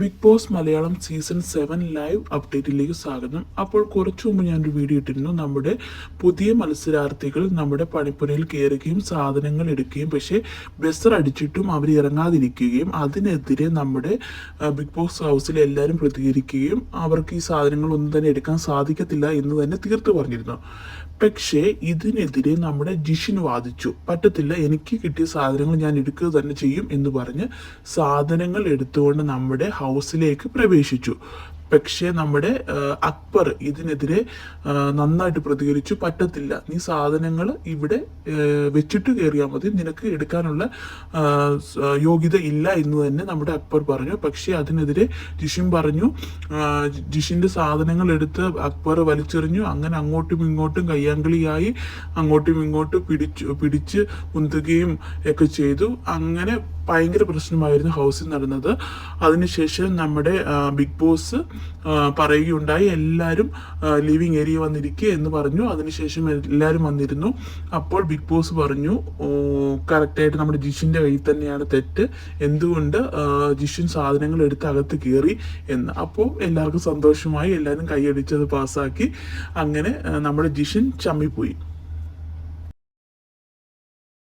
Big boss Malayalam season seven live അപ്ഡേറ്റിലേക്ക് സ്വാഗതം. അപ്പോൾ കുറച്ചു മുമ്പ് ഞാനൊരു വീഡിയോ ഇട്ടിരുന്നു. നമ്മുടെ പുതിയ മത്സരാർത്ഥികൾ നമ്മുടെ പണിപ്പുരയിൽ കയറുകയും സാധനങ്ങൾ എടുക്കുകയും പക്ഷേ ബസർ അടിച്ചിട്ടും അവർ ഇറങ്ങാതിരിക്കുകയും അതിനെതിരെ നമ്മുടെ ബിഗ് ബോസ് ഹൗസിൽ എല്ലാവരും പ്രതികരിക്കുകയും അവർക്ക് ഈ സാധനങ്ങളൊന്നും തന്നെ എടുക്കാൻ സാധിക്കത്തില്ല എന്ന് തന്നെ തീർത്തു പറഞ്ഞിരുന്നു. പക്ഷേ ഇതിനെതിരെ നമ്മുടെ ജിഷിൻ വാദിച്ചു. പറ്റത്തില്ല എനിക്ക് കിട്ടിയ സാധനങ്ങൾ ഞാൻ എടുക്കുക തന്നെ ചെയ്യും എന്ന് പറഞ്ഞ് സാധനങ്ങൾ എടുത്തുകൊണ്ട് നമ്മുടെ ഹൗസിലേക്ക് പ്രവേശിച്ചു. പക്ഷേ നമ്മുടെ അക്ബർ ഇതിനെതിരെ നന്നായിട്ട് പ്രതികരിച്ചു. പറ്റത്തില്ല. നീ സാധനങ്ങൾ ഇവിടെ വെച്ചിട്ട് കയറിയാൽ മതി. നിനക്ക് എടുക്കാനുള്ള യോഗ്യത ഇല്ല എന്ന് തന്നെ നമ്മുടെ അക്ബർ പറഞ്ഞു. പക്ഷേ അതിനെതിരെ ജിഷിൻ പറഞ്ഞു. ജിഷിന്റെ സാധനങ്ങൾ എടുത്ത് അക്ബർ വലിച്ചെറിഞ്ഞു. അങ്ങനെ അങ്ങോട്ടും ഇങ്ങോട്ടും കയ്യാങ്കളിയായി അങ്ങോട്ടും ഇങ്ങോട്ടും പിടിച്ചു പിടിച്ച് മുന്തുകയും ഒക്കെ ചെയ്തു. അങ്ങനെ ഭയങ്കര പ്രശ്നമായിരുന്നു ഹൗസിൽ നടന്നത്. അതിനുശേഷം നമ്മുടെ ബിഗ് ബോസ് പറയുകയുണ്ടായി എല്ലാവരും ലിവിങ് ഏരിയ വന്നിരിക്കുക എന്ന് പറഞ്ഞു. അതിനുശേഷം എല്ലാവരും വന്നിരുന്നു. അപ്പോൾ ബിഗ് ബോസ് പറഞ്ഞു കറക്റ്റായിട്ട് നമ്മുടെ ജിഷിന്റെ കയ്യിൽ തന്നെയാണ് തെറ്റ്. എന്തുകൊണ്ട് ജിഷിൻ സാധനങ്ങൾ എടുത്ത് അകത്ത് കയറി എന്ന്. അപ്പോൾ എല്ലാവർക്കും സന്തോഷമായി എല്ലാവരും കൈയടിച്ചത് പാസ്സാക്കി. അങ്ങനെ നമ്മുടെ ജിഷിൻ ചമ്മിപ്പോയി.